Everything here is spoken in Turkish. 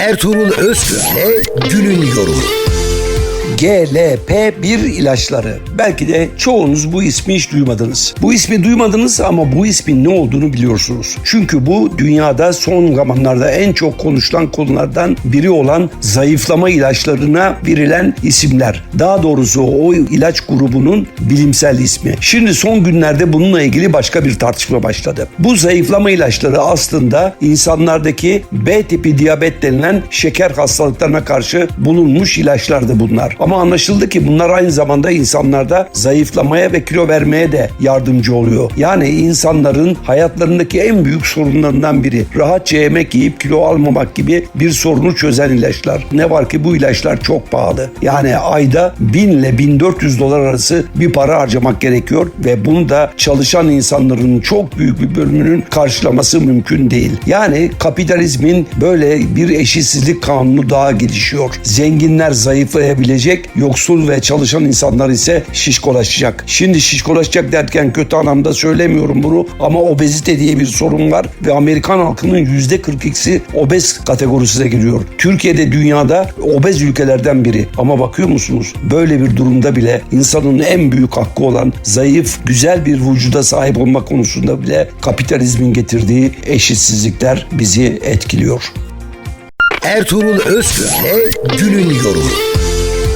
Ertuğrul Özkürk'le günün yorumu. GLP-1 ilaçları. Belki de çoğunuz bu ismi hiç duymadınız. Bu ismi duymadınız ama bu ismin ne olduğunu biliyorsunuz. Çünkü bu dünyada son zamanlarda en çok konuşulan konulardan biri olan zayıflama ilaçlarına verilen isimler. Daha doğrusu o ilaç grubunun bilimsel ismi. Şimdi son günlerde bununla ilgili başka bir tartışma başladı. Bu zayıflama ilaçları aslında insanlardaki B tipi diyabet denilen şeker hastalıklarına karşı bulunmuş ilaçlardı bunlar. Ama anlaşıldı ki bunlar aynı zamanda insanlarda zayıflamaya ve kilo vermeye de yardımcı oluyor. Yani insanların hayatlarındaki en büyük sorunlarından biri. Rahatça yemek yiyip kilo almamak gibi bir sorunu çözen ilaçlar. Ne var ki bu ilaçlar çok pahalı. Yani ayda 1000 ile 1400 dolar arası bir para harcamak gerekiyor ve bunu da çalışan insanların çok büyük bir bölümünün karşılaması mümkün değil. Yani kapitalizmin böyle bir eşitsizlik kanunu daha gelişiyor. Zenginler zayıflayabilecek, yoksul ve çalışan insanlar ise şişkolaşacak. Şimdi şişkolaşacak derken kötü anlamda söylemiyorum bunu ama obezite diye bir sorun var ve Amerikan halkının %42'si obez kategorisine giriyor. Türkiye'de dünyada obez ülkelerden biri ama bakıyor musunuz böyle bir durumda bile insanın en büyük hakkı olan zayıf, güzel bir vücuda sahip olma konusunda bile kapitalizmin getirdiği eşitsizlikler bizi etkiliyor. Ertuğrul Özkürk'le günün yorumu.